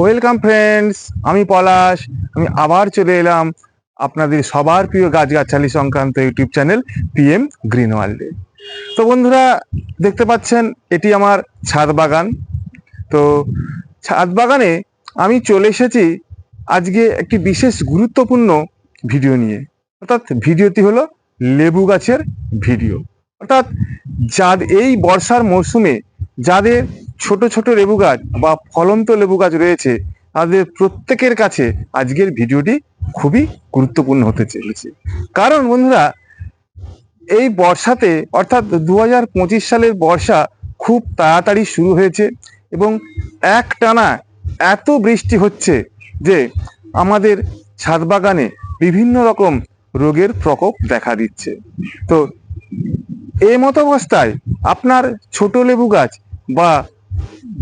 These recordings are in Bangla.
ওয়েলকাম ফ্রেন্ডস আমি পলাশ। আমি আবার চলে এলাম আপনাদের সবার প্রিয় গাছগাছালি সংক্রান্ত ইউটিউব চ্যানেল পিএম গ্রিন ওয়ার্ল্ডে তো বন্ধুরা, দেখতে পাচ্ছেন, এটি আমার ছাদ বাগান। তো ছাদ বাগানে আমি চলে এসেছি আজকে একটি বিশেষ গুরুত্বপূর্ণ ভিডিও নিয়ে। অর্থাৎ ভিডিওটি হলো লেবু গাছের ভিডিও। অর্থাৎ যাদের এই বর্ষার মরশুমে যাদের ছোট ছোট লেবু গাছ বা ফলন্ত লেবু গাছ রয়েছে, তাদের প্রত্যেকের কাছে আজকের ভিডিওটি খুবই গুরুত্বপূর্ণ হতে চলেছে। কারণ বন্ধুরা, এই বর্ষাতে, অর্থাৎ দু সালের বর্ষা খুব তাড়াতাড়ি শুরু হয়েছে এবং এক টানা এত বৃষ্টি হচ্ছে যে আমাদের ছাদ বাগানে বিভিন্ন রকম রোগের প্রকোপ দেখা দিচ্ছে। তো এই মতো অবস্থায় আপনার ছোট লেবু গাছ বা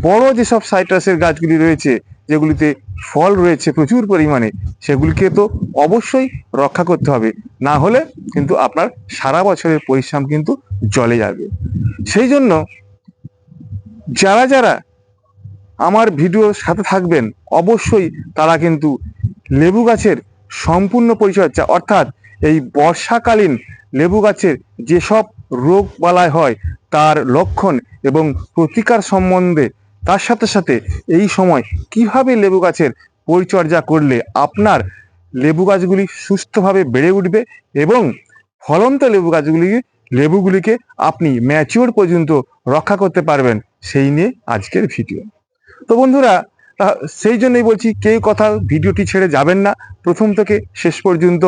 বড় যেসব সাইট্রাসের গাছগুলি রয়েছে, যেগুলিতে ফল রয়েছে প্রচুর পরিমাণে, সেগুলিকে তো অবশ্যই রক্ষা করতে হবে। না হলে কিন্তু আপনার সারা বছরের পরিশ্রম কিন্তু জলে যাবে। সেই জন্য যারা যারা আমার ভিডিওর সাথে থাকবেন, অবশ্যই তারা কিন্তু লেবু গাছের সম্পূর্ণ পরিচর্যা, অর্থাৎ এই বর্ষাকালীন লেবু গাছের যেসব রোগ বালায় হয়, তার লক্ষণ এবং প্রতিকার সম্বন্ধে। তার সাথে সাথে এই সময় কীভাবে লেবু গাছের পরিচর্যা করলে আপনার লেবু গাছগুলি সুস্থভাবে বেড়ে উঠবে এবং ফলন্ত লেবু গাছগুলি, লেবুগুলিকে আপনি ম্যাচিওর পর্যন্ত রক্ষা করতে পারবেন, সেই নিয়ে আজকের ভিডিও। তো বন্ধুরা সেই জন্যই বলছি, কেউ কথা ভিডিওটি ছেড়ে যাবেন না। প্রথম থেকে শেষ পর্যন্ত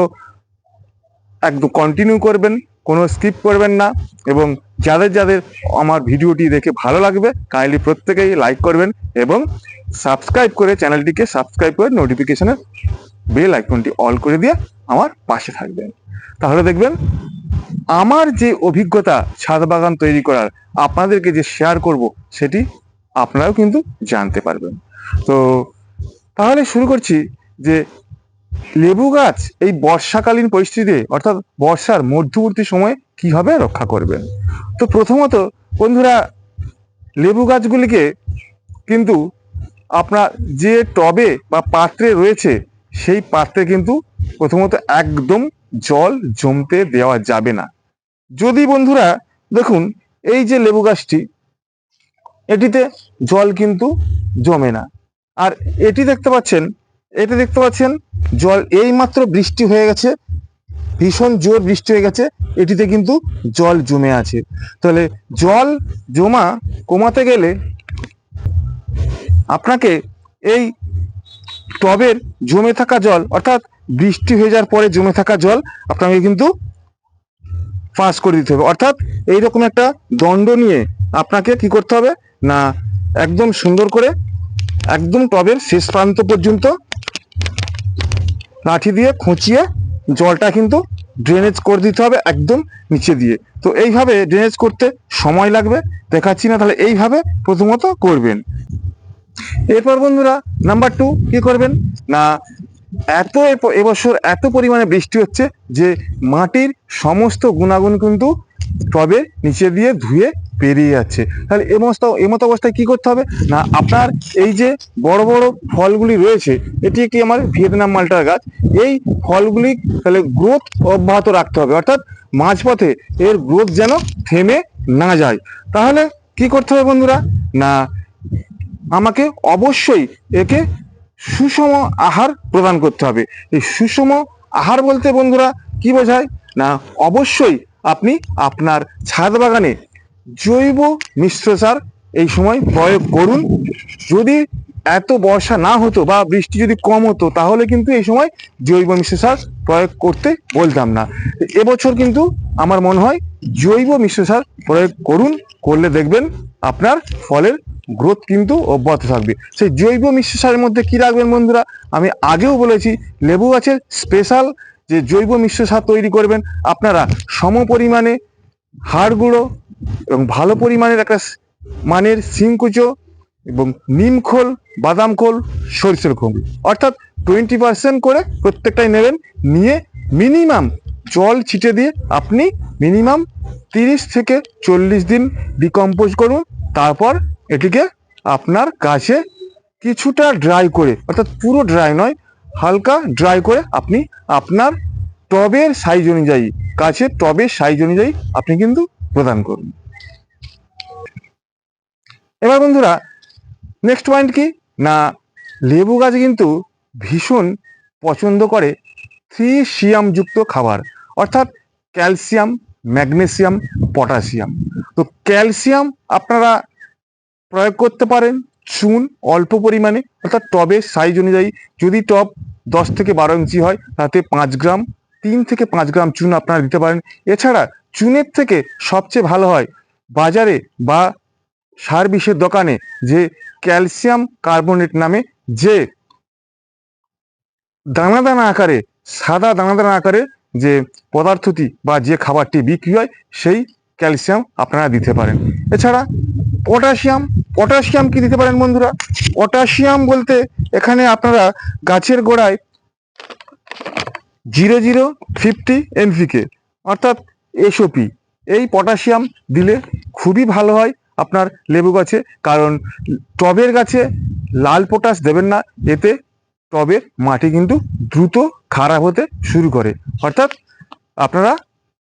একদম কন্টিনিউ করবেন। কোনো স্কিপ করবেন না এবং যাদের যাদের আমার ভিডিওটি দেখে ভালো লাগবে কাইন্ডলি প্রত্যেকেই লাইক করবেন এবং সাবস্ক্রাইব করে চ্যানেলটিকে সাবস্ক্রাইব করে নোটিফিকেশনের বেল আইকনটি অল করে দিয়ে আমার পাশে থাকবেন। তাহলে দেখবেন, আমার যে অভিজ্ঞতা ছাদ বাগান তৈরি করার, আপনাদেরকে যে শেয়ার করব, সেটি আপনারাও কিন্তু জানতে পারবেন। তো তাহলে শুরু করছি যে লেবু গাছ এই বর্ষাকালীন পরিস্থিতিতে, অর্থাৎ বর্ষার মধ্যবর্তী সময়ে কীভাবে রক্ষা করবেন তো প্রথমত, বন্ধুরা, লেবু গাছগুলিকে কিন্তু আপনার যে টবে বা পাত্রে রয়েছে, সেই পাত্রে কিন্তু প্রথমত একদম জল জমতে দেওয়া যাবে না। যদি বন্ধুরা, দেখুন, এই যে লেবু গাছটি, এটিতে জল কিন্তু জমে না। আর এটি দেখতে পাচ্ছেন এটি দেখতে পাচ্ছেন, জল এই মাত্র বৃষ্টি হয়ে গেছে, ভীষণ জোর বৃষ্টি হয়ে গেছে, এটিতে কিন্তু জল জমে আছে। তাহলে জল জমা কমাতে গেলে আপনাকে এই টবের জমে থাকা জল, অর্থাৎ বৃষ্টি হয়ে যাওয়ার পরে জমে থাকা জল আপনাকে কিন্তু পাস করে দিতে হবে। অর্থাৎ এইরকম একটা দণ্ড নিয়ে আপনাকে কি করতে হবে? না, একদম সুন্দর করে একদম টবের শেষ প্রান্ত পর্যন্ত লাঠি দিয়ে খুঁচিয়ে জলটা কিন্তু ড্রেনেজ করে দিতে হবে একদম নিচে দিয়ে। তো এইভাবে ড্রেনেজ করতে সময় লাগবে, দেখাচ্ছি না, তাহলে এইভাবে প্রথমত করবেন। এরপর বন্ধুরা নাম্বার টু কি করবেন? না, এত এবছর এত পরিমাণে বৃষ্টি হচ্ছে যে মাটির সমস্ত গুণাগুণ কিন্তু টবের নিচে দিয়ে ধুয়ে পেরিয়ে যাচ্ছে। তাহলে এমস্ত এমতো অবস্থায় কি করতে হবে? না, আপনার এই যে বড় বড় ফলগুলি রয়েছে, এটি একটি আমার ভিয়েতনাম মালটার গাছ। এই ফলগুলি তাহলে গ্রোথ অব্যাহত রাখতে হবে। অর্থাৎ মাঝপথে এর গ্রোথ যেন থেমে না যায়। তাহলে কি করতে হবে বন্ধুরা? না, আমাকে অবশ্যই একে সুষম আহার প্রদান করতে হবে। এই সুষম আহার বলতে বন্ধুরা কি বোঝায়? না, অবশ্যই আপনি আপনার ছাদ বাগানে জৈব মিশ্র সার এই সময় প্রয়োগ করুন। যদি এত বর্ষা না হতো বা বৃষ্টি যদি কম হতো, তাহলে কিন্তু এই সময় জৈব মিশ্র সার প্রয়োগ করতে বলতাম না। এবছর কিন্তু আমার মনে হয় জৈব মিশ্র সার প্রয়োগ করুন, করলে দেখবেন আপনার ফলের গ্রোথ কিন্তু অব্যাহত থাকবে। সেই জৈব মিশ্র সারের মধ্যে কি রাখবেন বন্ধুরা? আমি আগেও বলেছি, লেবু গাছের স্পেশাল যে জৈব মিশ্র সার তৈরি করবেন, আপনারা সম পরিমাণে হাড় গুঁড়ো এবং ভালো পরিমাণের একটা মানের সিংকুচো এবং নিম খোল, বাদাম খোল, সরিষার খোল। অর্থাৎ টোয়েন্টি পার্সেন্ট করে প্রত্যেকটাই নেবেন। নিয়ে মিনিমাম জল ছিটে দিয়ে আপনি মিনিমাম তিরিশ থেকে চল্লিশ দিন ডিকম্পোজ করুন। তারপর এটিকে আপনার গাছে কিছুটা ড্রাই করে, অর্থাৎ পুরো ড্রাই নয়, হালকা ড্রাই করে আপনি আপনার টবের সাইজ অনুযায়ী, গাছের টবের সাইজ অনুযায়ী আপনি কিন্তু প্রদান করুন। এবার বন্ধুরা নেক্সট পয়েন্ট কি? না, লেবু গাছ কিন্তু ভীষণ পছন্দ করে থ্রি যুক্ত খাবার, অর্থাৎ ক্যালসিয়াম, ম্যাগনেসিয়াম, পটাশিয়াম। তো ক্যালসিয়াম আপনারা প্রয়োগ করতে পারেন চুন অল্প পরিমাণে, অর্থাৎ টবের সাইজ অনুযায়ী। যদি টব দশ থেকে বারো ইঞ্চি হয়, তাতে পাঁচ গ্রাম, তিন থেকে পাঁচ গ্রাম চুন আপনারা দিতে পারেন। এছাড়া চুনের থেকে সবচেয়ে ভালো হয় বাজারে বা সার বিষের দোকানে যে ক্যালসিয়াম কার্বনেট নামে যে দানা দানা আকারে, সাদা দানা দানা আকারে যে পদার্থটি বা যে খাবারটি বিক্রি হয়, সেই ক্যালসিয়াম আপনারা দিতে পারেন। এছাড়া পটাশিয়াম পটাশিয়াম কি দিতে পারেন বন্ধুরা? পটাশিয়াম বলতে এখানে আপনারা গাছের গোড়ায় জিরো জিরো ফিফটি এনপিকে অর্থাৎ এসওপি এই পটাশিয়াম দিলে খুবই ভালো হয় আপনার লেবু গাছে, কারণ টবের গাছে লাল পটাশ দেবেন না, এতে টবের মাটি কিন্তু দ্রুত খারাপ হতে শুরু করে। অর্থাৎ আপনারা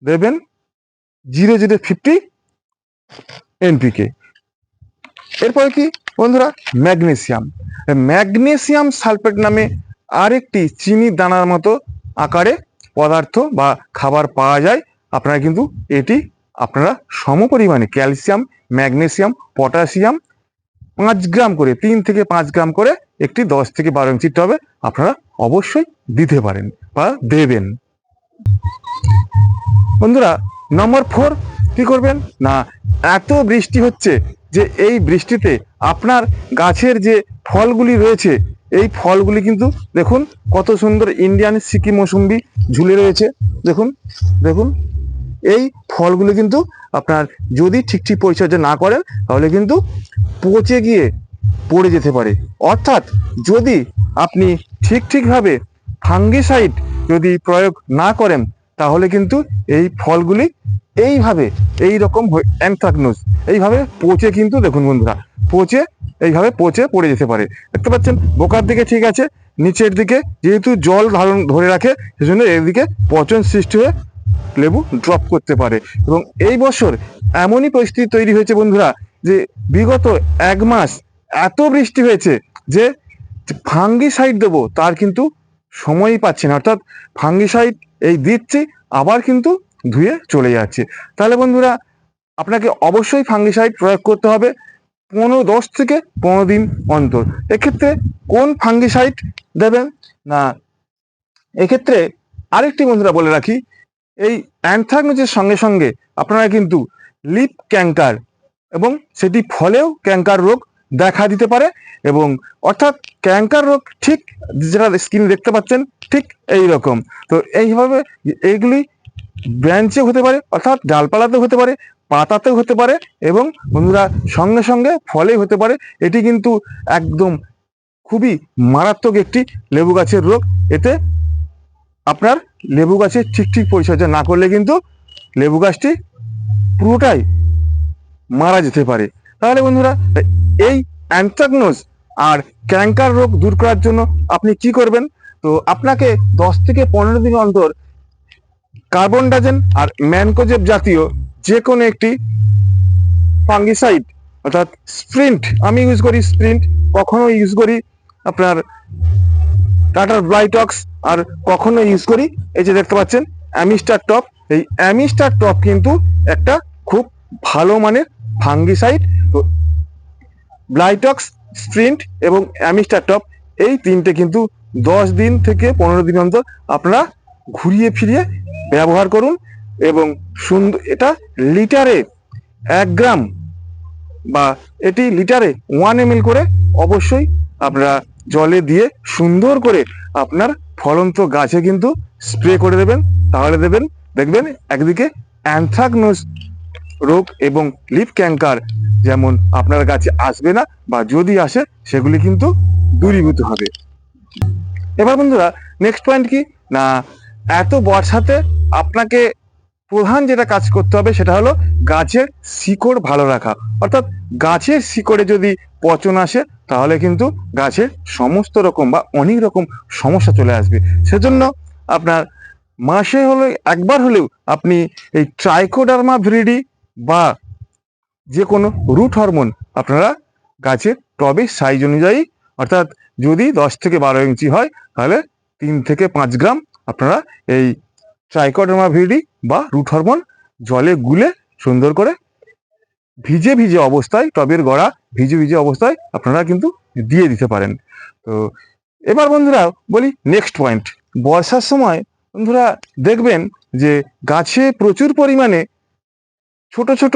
দেবেন জিরো জিরো ফিফটি এনপিকে এরপরে কি বন্ধুরা? ম্যাগনেসিয়াম। ম্যাগনেসিয়াম সালফেট নামে আরেকটি চিনি দানার মতো আকারে পদার্থ বা খাবার পাওয়া যায় আপনারা কিন্তু এটি আপনারা সমপরিমাণে ক্যালসিয়াম, ম্যাগনেসিয়াম পটাশিয়াম পাঁচ গ্রাম করে, তিন থেকে পাঁচ গ্রাম করে একটি দশ থেকে বারো ইঞ্চির টবে আপনারা অবশ্যই দিতে পারেন বা দেবেন। বন্ধুরা নম্বর ফোর কি করবেন? না, এত বৃষ্টি হচ্ছে যে এই বৃষ্টিতে আপনার গাছের যে ফলগুলি রয়েছে, এই ফলগুলি কিন্তু দেখুন কত সুন্দর ইন্ডিয়ান সিকি মৌসুম্বি ঝুলে রয়েছে। দেখুন দেখুন এই ফলগুলি কিন্তু আপনার যদি ঠিক ঠিক পরিচর্যা না করেন, তাহলে কিন্তু পচে গিয়ে পড়ে যেতে পারে। অর্থাৎ যদি আপনি ঠিক ঠিকভাবে ফাঙ্গিসাইড যদি প্রয়োগ না করেন, তাহলে কিন্তু এই ফলগুলি এইভাবে, এই রকম অ্যান্থ্রাকনোজ এইভাবে পচে কিন্তু দেখুন বন্ধুরা, পচে, এইভাবে পচে পড়ে যেতে পারে। দেখতে পাচ্ছেন, বোকার দিকে ঠিক আছে, নিচের দিকে যেহেতু জল ধারণ ধরে রাখে, সেজন্য এদিকে পচন সৃষ্টি হয়ে লেবু ড্রপ করতে পারে। এবং এই বছর এমনই পরিস্থিতি তৈরি হয়েছে বন্ধুরা যে বিগত এক মাস এত বৃষ্টি হয়েছে যে ফাঙ্গিসাইড দেবো তার কিন্তু সময়ই পাচ্ছে না। অর্থাৎ ফাঙ্গিসাইড এই দিচ্ছি, আবার কিন্তু ধুয়ে চলে যাচ্ছে। তাহলে বন্ধুরা, আপনাকে অবশ্যই ফাঙ্গিসাইড প্রয়োগ করতে হবে পনেরো দশ থেকে পনেরো দিন অন্তর। এক্ষেত্রে কোন ফাঙ্গিসাইড দেবেন? না, এক্ষেত্রে আরেকটি বন্ধুরা বলে রাখি এই অ্যান্থ্রাকনোজের সঙ্গে সঙ্গে আপনারা কিন্তু লিপ ক্যাঙ্কার এবং সেটি ফলেও ক্যাঙ্কার রোগ দেখা দিতে পারে এবং অর্থাৎ ক্যাঙ্কার রোগ ঠিক যেটা স্ক্রিনে দেখতে পাচ্ছেন ঠিক এই রকম। তো এইভাবে এইগুলি ব্রাঞ্চে হতে পারে, অর্থাৎ ডালপালাতেও হতে পারে, পাতাতেও হতে পারে এবং বন্ধুরা সঙ্গে সঙ্গে ফলে হতে পারে। এটি কিন্তু একদম খুবই মারাত্মক একটি লেবু গাছের রোগ। এতে আপনার লেবু গাছের ঠিক ঠিক পরিচর্যা না করলে কিন্তু লেবু গাছটি পুরোটাই মারা যেতে পারে। তাহলে বন্ধুরা, এই অ্যান্থ্রাকনোজ আর ক্যাঙ্কার রোগ দূর করার জন্য আপনি কি করবেন? তো আপনাকে দশ থেকে পনেরো দিন অন্তর কার্বন ডাজেন আর ম্যানকোজেব জাতীয় যে কোনো একটি ফাঙ্গিসাইড, অর্থাৎ স্প্রিন্ট, আমি ইউজ করি স্প্রিন্ট কখনো ইউজ করি আপনার টাটার ব্লাইটক্স আর কখনো ইউজ করি। এই যে দেখতে পাচ্ছেন অ্যামিস্টার টপ এই অ্যামিস্টার টপ কিন্তু একটা খুব ভালো মানের ফাঙ্গিসাইড ব্লাইটক্স স্প্রিন্ট এবং অ্যামিস্টার টপ এই তিনটে কিন্তু দশ দিন থেকে পনেরো দিন অন্তর আপনারা ঘুরিয়ে ফিরিয়ে ব্যবহার করুন এবং সুন্দর এটা লিটারে এক গ্রাম বা এটি লিটারে ওয়ান এম করে অবশ্যই আপনারা জলে দিয়ে সুন্দর করে আপনার ফলন্ত গাছে কিন্তু স্প্রে করে দেবেন। তাহলে দেবেন, দেখবেন একদিকে অ্যানথ্রাকনোজ রোগ এবং লিপ ক্যাঙ্কার যেমন আপনার গাছে আসবে না বা যদি আসে, সেগুলি কিন্তু দূরীভূত হবে। এবার বন্ধুরা নেক্সট পয়েন্ট কি? না, এত বর্ষাতে আপনাকে প্রধান যেটা কাজ করতে হবে সেটা হলো গাছের শিকড় ভালো রাখা। অর্থাৎ গাছের শিকড়ে যদি পচন আসে তাহলে কিন্তু গাছের সমস্ত রকম বা অনেক রকম সমস্যা চলে আসবে। সেজন্য আপনার মাসে হলে, একবার হলেও আপনি এই ট্রাইকোডার্মা ভিরিডি বা যে কোনো রুট হরমোন আপনারা গাছের টবের সাইজ অনুযায়ী, অর্থাৎ যদি দশ থেকে বারো ইঞ্চি হয়, তাহলে তিন থেকে পাঁচ গ্রাম আপনারা এই ট্রাইকোডার্মা ভিরিডি বা রুট হরমোন জলে গুলে সুন্দর করে ভিজে ভিজে অবস্থায় টবের গড়া ভিজে ভিজে অবস্থায় আপনারা কিন্তু দিয়ে দিতে পারেন। তো এবার বন্ধুরা বলি নেক্সট পয়েন্ট বর্ষার সময় বন্ধুরা দেখবেন যে গাছে প্রচুর পরিমাণে ছোট ছোট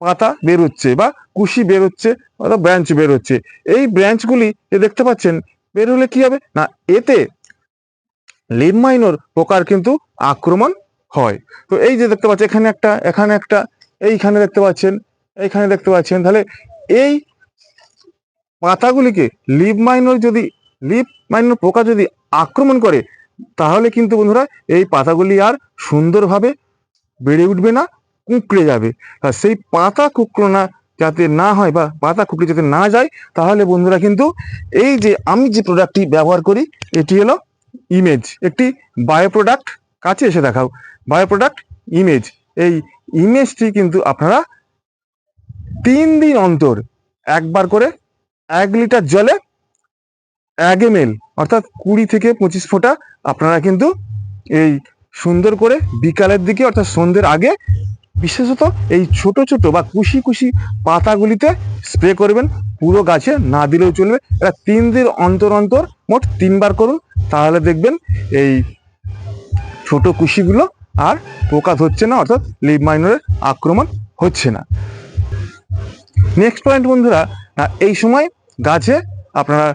পাতা বেরোচ্ছে বা কুশি বেরোচ্ছে অথবা ব্রাঞ্চ বেরোচ্ছে। এই ব্রাঞ্চগুলি যে দেখতে পাচ্ছেন, বের হলে কি হবে? না, এতে লিভ মাইনর পোকার কিন্তু আক্রমণ হয়। তো এই যে দেখতে পাচ্ছেন, এখানে একটা এখানে একটা, এইখানে দেখতে পাচ্ছেন, এইখানে দেখতে পাচ্ছেন, তাহলে এই পাতাগুলিকে লিভ মাইনর যদি লিভ মাইনর পোকা যদি আক্রমণ করে, তাহলে কিন্তু বন্ধুরা এই পাতাগুলি আর সুন্দরভাবে বেড়ে উঠবে না, কুঁকড়ে যাবে। আর সেই পাতা কুঁকড়ো না যাতে না হয় বা পাতা কুঁকড়ে যাতে না যায়, তাহলে বন্ধুরা কিন্তু এই যে আমি যে প্রোডাক্টটি ব্যবহার করি, এটি হলো ইমেজ একটি বায়ো প্রোডাক্ট কাছে এসে দেখাও। বায়ো প্রোডাক্ট ইমেজ এই ইমেজটি কিন্তু আপনারা তিন দিন অন্তর একবার করে এক লিটার জলে এক এম অর্থাৎ কুড়ি থেকে পঁচিশ ফোঁটা আপনারা কিন্তু এই সুন্দর করে বিকালের দিকে, অর্থাৎ সন্ধ্যের আগে বিশেষত এই ছোট ছোট বা কুশি কুশি পাতাগুলিতে স্প্রে করবেন। পুরো গাছে না দিলেও চলবে। এটা তিন দিন অন্তর অন্তর মোট তিনবার করুন। তাহলে দেখবেন এই ছোট কুশিগুলো আর পোকা ধরছে না, অর্থাৎ লিভ মাইনরের আক্রমণ হচ্ছে না। নেক্সট পয়েন্ট বন্ধুরা এই সময় গাছে আপনারা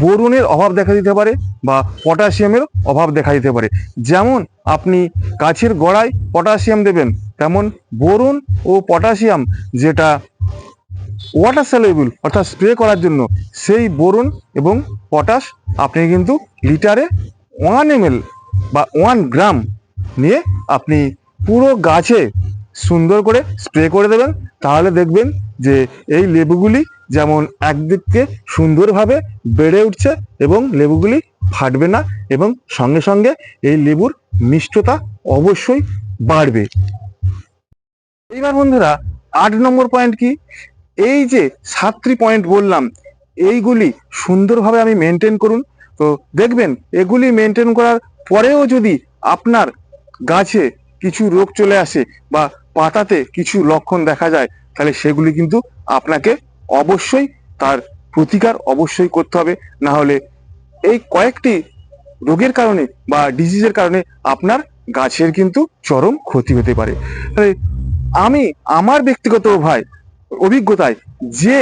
বোরনের অভাব দেখা দিতে পারে বা পটাশিয়ামের অভাব দেখা দিতে পারে। যেমন আপনি গাছের গোড়ায় পটাশিয়াম দেবেন, তেমন বোরন ও পটাশিয়াম যেটা ওয়াটার স্যালেবল অর্থাৎ স্প্রে করার জন্য, সেই বোরন এবং পটাশ আপনি কিন্তু লিটারে ওয়ান এম বা ওয়ান গ্রাম নিয়ে আপনি পুরো গাছে সুন্দর করে স্প্রে করে দেবেন। তাহলে দেখবেন যে এই লেবুগুলি যেমন একদিকে সুন্দরভাবে বেড়ে উঠছে এবং লেবুগুলি ফাটবে না এবং সঙ্গে সঙ্গে এই লেবুর মিষ্টতা অবশ্যই বাড়বে। এইবার বন্ধুরা আট নম্বর পয়েন্ট কি? এই যে সাতটি পয়েন্ট বললাম, এইগুলি সুন্দরভাবে আমি মেনটেন করুন। তো দেখবেন এগুলি মেনটেন করার পরেও যদি আপনার গাছে কিছু রোগ চলে আসে বা পাতাতে কিছু লক্ষণ দেখা যায়, তাহলে সেগুলি কিন্তু আপনাকে অবশ্যই তার প্রতিকার অবশ্যই করতে হবে। না হলে এই কয়েকটি রোগের কারণে বা ডিজিজের কারণে আপনার গাছের কিন্তু চরম ক্ষতি হতে পারে। আমি, আমার ব্যক্তিগত ভাই, অভিজ্ঞতায় যে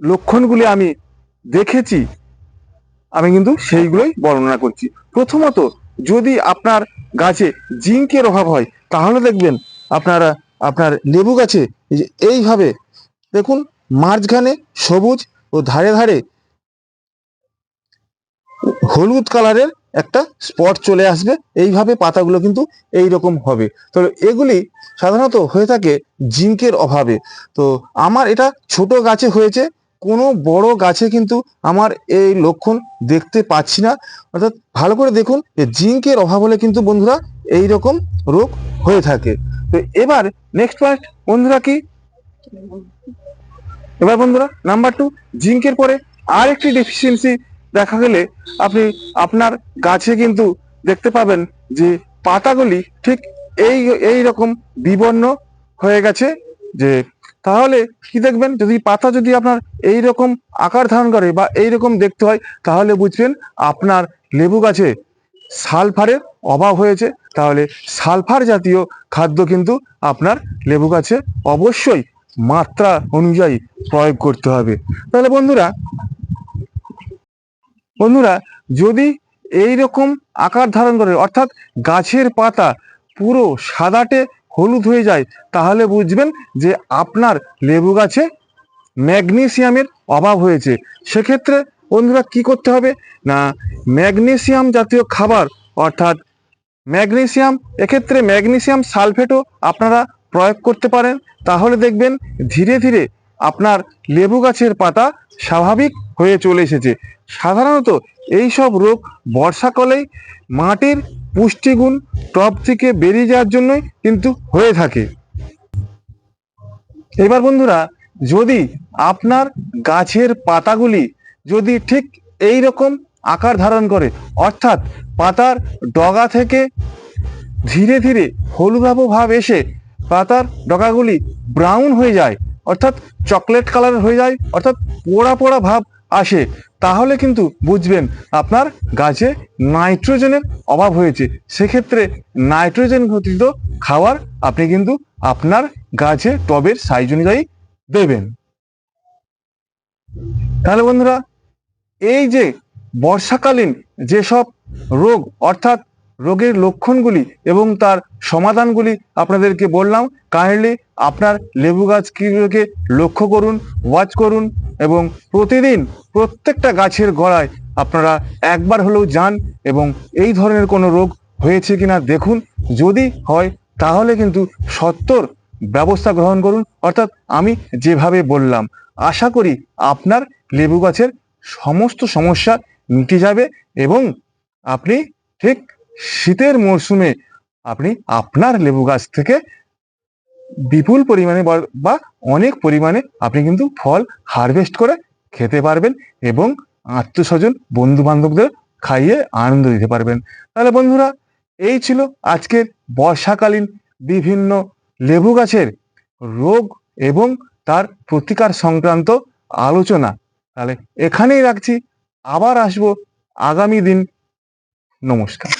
লক্ষণগুলি আমি দেখেছি, আমি কিন্তু সেইগুলোই বর্ণনা করছি। প্রথমত, যদি আপনার গাছে জিঙ্কের অভাব হয়, তাহলে দেখবেন আপনারা, আপনার লেবু গাছে এইভাবে, দেখুন, মাঝখানে সবুজ ও ধারে ধারে হলুদ কালারের একটা স্পট চলে আসবে। এইভাবে পাতাগুলো কিন্তু এই রকম হবে। তো এগুলি সাধারণত হয়ে থাকে জিঙ্কের অভাবে। তো আমার এটা ছোট গাছে হয়েছে, কোনো বড় গাছে কিন্তু আমার এই লক্ষণ দেখতে পাচ্ছি না। অর্থাৎ ভালো করে দেখুন জিঙ্কের অভাব হলে কিন্তু বন্ধুরা এই রকম রোগ হয়ে থাকে। তো এবার নেক্সট পয়েন্ট বন্ধুরা কি? এবার বন্ধুরা নাম্বার টু জিঙ্কের পরে আর একটি ডেফিসিয়েন্সি দেখা গেলে আপনি আপনার গাছে কিন্তু দেখতে পাবেন যে পাতাগুলি ঠিক এই এই রকম বিবর্ণ হয়ে গেছে যে, তাহলে কি দেখবেন? যদি পাতা যদি আপনার এই রকম আকার ধারণ করে বা এই রকম দেখতে হয়, তাহলে বুঝবেন আপনার লেবু গাছে সালফারের অভাব হয়েছে, তাহলে সালফার জাতীয় খাদ্য কিন্তু আপনার লেবু গাছে অবশ্যই মাত্রা অনুযায়ী প্রয়োগ করতে হবে। তাহলে বন্ধুরা বন্ধুরা, যদি এই রকম আকার ধারণ করে, অর্থাৎ গাছের পাতা পুরো সাদাটে হলুদ হয়ে যায়, তাহলে বুঝবেন যে আপনার লেবু গাছে ম্যাগনেসিয়ামের অভাব হয়েছে। সেক্ষেত্রে বন্ধুরা, কি করতে হবে? না, ম্যাগনেসিয়াম জাতীয় খাবার, অর্থাৎ ম্যাগনেসিয়াম, এক্ষেত্রে ম্যাগনেসিয়াম সালফেটও আপনারা প্রয়োগ করতে পারেন। তাহলে দেখবেন ধীরে ধীরে আপনার লেবু গাছের পাতা স্বাভাবিক হয়ে চলে এসেছে। সাধারণত এই সব রোগ বর্ষাকালেই মাটির পুষ্টিগুণ টব থেকে বেরিয়ে যাওয়ার জন্যই কিন্তু হয়ে থাকে। এবার বন্ধুরা, যদি আপনার গাছের পাতাগুলি যদি ঠিক এই রকম আকার ধারণ করে, অর্থাৎ পাতার ডগা থেকে ধীরে ধীরে হলুদাভ ভাব এসে পাতার ডগাগুলি ব্রাউন হয়ে যায়, অর্থাৎ চকলেট কালার হয়ে যায়, অর্থাৎ পোড়া পোড়া ভাব আসে, তাহলে কিন্তু বুঝবেন আপনার গাছে নাইট্রোজেনের অভাব হয়েছে। সেক্ষেত্রে নাইট্রোজেন ঘটিত খাবার আপনি কিন্তু আপনার গাছে টবের সাইজ অনুযায়ী দেবেন। তাহলে বন্ধুরা এই যে বর্ষাকালীন যেসব রোগ, অর্থাৎ রোগের লক্ষণগুলি এবং তার সমাধানগুলি আপনাদেরকে বললাম কাইন্ডলি আপনার লেবু গাছগুলোকে লক্ষ্য করুন ওয়াচ করুন এবং প্রতিদিন প্রত্যেকটা গাছের গোড়ায় আপনারা একবার হলেও যান এবং এই ধরনের কোনো রোগ হয়েছে কিনা দেখুন। যদি হয়, তাহলে কিন্তু সত্তর ব্যবস্থা গ্রহণ করুন। অর্থাৎ আমি যেভাবে বললাম, আশা করি আপনার লেবু গাছের সমস্ত সমস্যা মিটে যাবে এবং আপনি ঠিক শীতের মরশুমে আপনি আপনার লেবু গাছ থেকে বিপুল পরিমাণে বা- অনেক পরিমাণে আপনি কিন্তু ফল হারভেস্ট করে খেতে পারবেন এবং আত্মস্বজন বন্ধু বান্ধবদের খাইয়ে আনন্দ দিতে পারবেন। তাহলে বন্ধুরা, এই ছিল আজকের বর্ষাকালীন বিভিন্ন লেবু গাছের রোগ এবং তার প্রতিকার সংক্রান্ত আলোচনা। তাহলে এখানেই রাখছি। আবার আসব। আগামী দিন। নমস্কার।